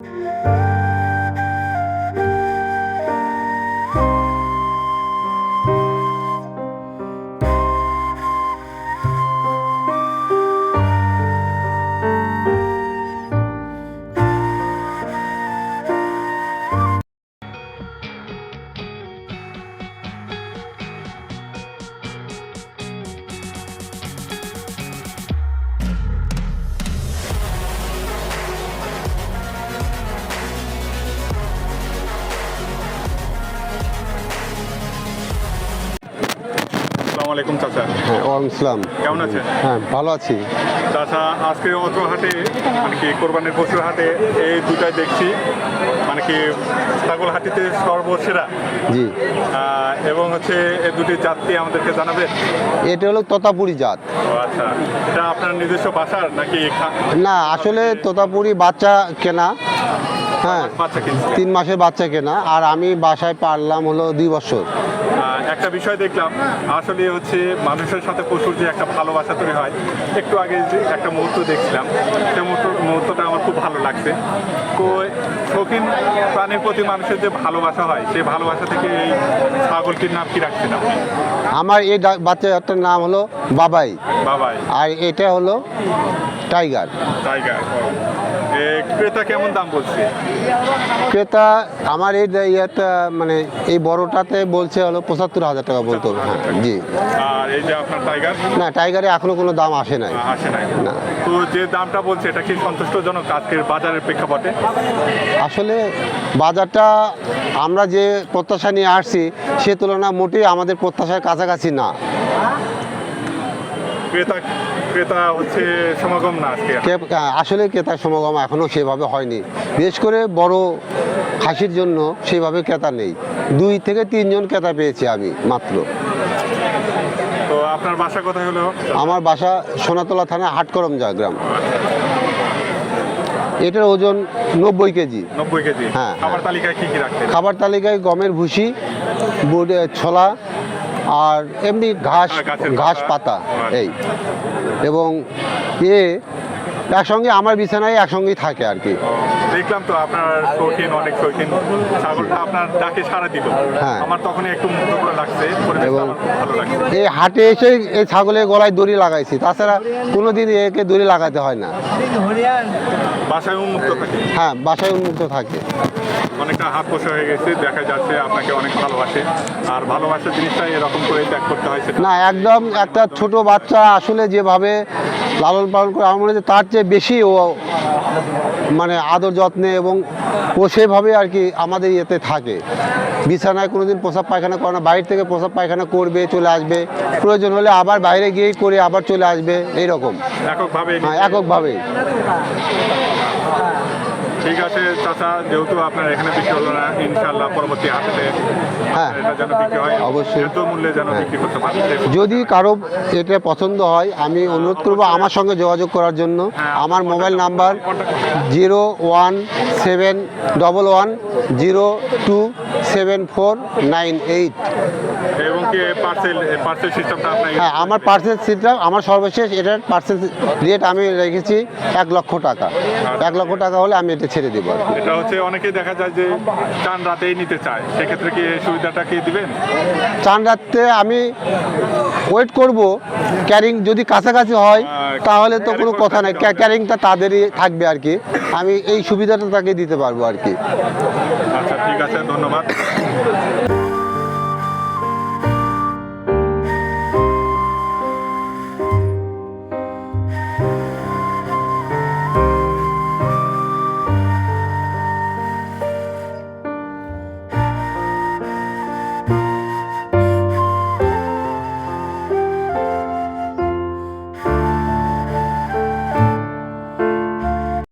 啊。আলাইকুম চাচা। হ্যাঁ ওয়ালাইকুম ইসলাম কেমন আছেন? হ্যাঁ ভালো আছি। চাচা আজকে অত্র হাটে মানে কি কোরবানির পশুর হাটে এই দুটাই দেখছি। মানে কি ছাগল হাটিতে সর্বসেরা। জি। এবং হচ্ছে এই দুটি জাতটি আমাদেরকে জানাবেন? এটা হলো তোতাপুরি জাত। ও আচ্ছা। এটা আপনার নিজস্ব বাসার নাকি না আসলে তোতাপুরি বাচ্চা কেনা। হ্যাঁ তিন মাসের বাচ্চা কেনা আর আমি বাসায় পারলাম হলো দুই বছর। একটা বিষয় দেখলাম আসলে হচ্ছে মানুষের সাথে পশুর যে একটা ভালোবাসা তৈরি হয় একটু আগে যে একটা মুহূর্ত দেখছিলাম সেই মুহূর্ত মুহূর্তটা আমার খুব ভালো লাগছে। তো শৌখিন প্রাণীর প্রতি মানুষের যে ভালোবাসা হয় সেই ভালোবাসা থেকে এই ছাগলটির নাম কি রাখছেন আপনি? আমার এই বাচ্চাটার নাম হলো বাবাই। বাবাই। আর এটা হলো টাইগার। টাইগার ক্রেতা কেমন দাম বলছে? ক্রেতা আমার এই ইয়েটা মানে এই বড়টাতে বলছে হলো পঁচাত্তর হাজার টাকা বলতো হ্যাঁ জি। আর এই যে আপনার টাইগার? না টাইগারে এখনও কোনো দাম আসে নাই। আসে নাই। না। তো যে দামটা বলছে এটা কি সন্তুষ্টজনক আজকের বাজারের প্রেক্ষাপটে? আসলে বাজারটা আমরা যে প্রত্যাশা নিয়ে আসছি সে তুলনা মোটেই আমাদের প্রত্যাশার কাছাকাছি না। ক্রেতা ক্রেতা হচ্ছে সমাগম না আজকে? আসলে ক্রেতার সমাগম এখনও সেভাবে হয়নি। বিশেষ করে বড় খাসির জন্য সেভাবে ক্রেতা নেই। দুই থেকে তিনজন ক্রেতা পেয়েছি আমি মাত্র। তো আপনার বাসা কোথায় হলো? আমার বাসা সোনাতলা থানা হাটকরমজা গ্রাম। এটার ওজন নব্বই কেজি। নব্বই কেজি। হ্যাঁ, খাবার। তালিকায় কি কি খাবার তালিকায় গমের ভুসি বুড়ে ছোলা আর এমনি ঘাস ঘাস পাতা। আচ্ছা। এই। এবং এ একসঙ্গে আমার বিছানায় একসঙ্গেই থাকে আর কি। দেখলাম তো আপনার শৌখিন অনেক শৌখিন। ছাগলটা আপনার ডাকে সারা দিল। হ্যাঁ। আমার তখনই একটু মুগ্ধ করে লাগছে। এবং- এই হাটে এসে এই ছাগলের গলায় দড়ি লাগাইছি। তাছাড়া কোনোদিন একে দড়ি লাগাতে হয় না। বাসায় উন্মুক্ত থাকে? হ্যাঁ বাসায় উন্মুক্ত থাকে। অনেকটা হাত পোষা হয়ে গেছে দেখা যাচ্ছে আপনাকে অনেক ভালোবাসে। আর ভালোবাসার জিনিসটা এরকম করে ত্যাগ করতে হয় না একদম একটা ছোট বাচ্চা আসলে যেভাবে লালন পালন করে আমার মনে হচ্ছে তার চেয়ে বেশি ও মানে আদর যত্নে এবং ও সেভাবে আর কি আমাদের ইয়েতে থাকে। বিছানায় কোনোদিন প্রসাব পায়খানা করে না বাইরে থেকে প্রসাব পায়খানা করবে চলে আসবে। প্রয়োজন হলে আবার বাইরে গিয়েই করে আবার চলে আসবে এইরকম। এককভাবে হ্যাঁ এককভাবেই ঠিক আছে চাচা যেহেতু আপনার এখানে বিক্রি হলো না ইনশাল্লাহ পরবর্তী আসলে হ্যাঁ। অবশ্যই। মূল্যে যেন হ্যাঁ। বিক্রি করতে পারেন যদি কারও এটা পছন্দ হয় আমি অনুরোধ করব আমার সঙ্গে যোগাযোগ করার জন্য হ্যাঁ, আমার mobile number zero one seven double one zero two seven four nine eight এবং কি পার্সেল পার্সেল সিস্টেমটা হ্যাঁ আমার পার্সেল সিটটা আমার সর্বশেষ এটার পার্সেল রেট আমি রেখেছি এক লক্ষ টাকা। এক লক্ষ টাকা হলে আমি এটা ছেড়ে দেবো। এটা হচ্ছে অনেকেই দেখা যায় যে চান রাতেই নিতে চায়। সেক্ষেত্রে কি এই সুবিধাটা কি দিবেন? চান রাত্রে আমি ওয়েট করব। ক্যারিং যদি কাছাকাছি হয় তাহলে তো কোনো কথা নাই। ক্যারিংটা তাদেরই থাকবে আর কি। আমি এই সুবিধাটা তাকে দিতে পারব আর কি। আচ্ছা ঠিক আছে ধন্যবাদ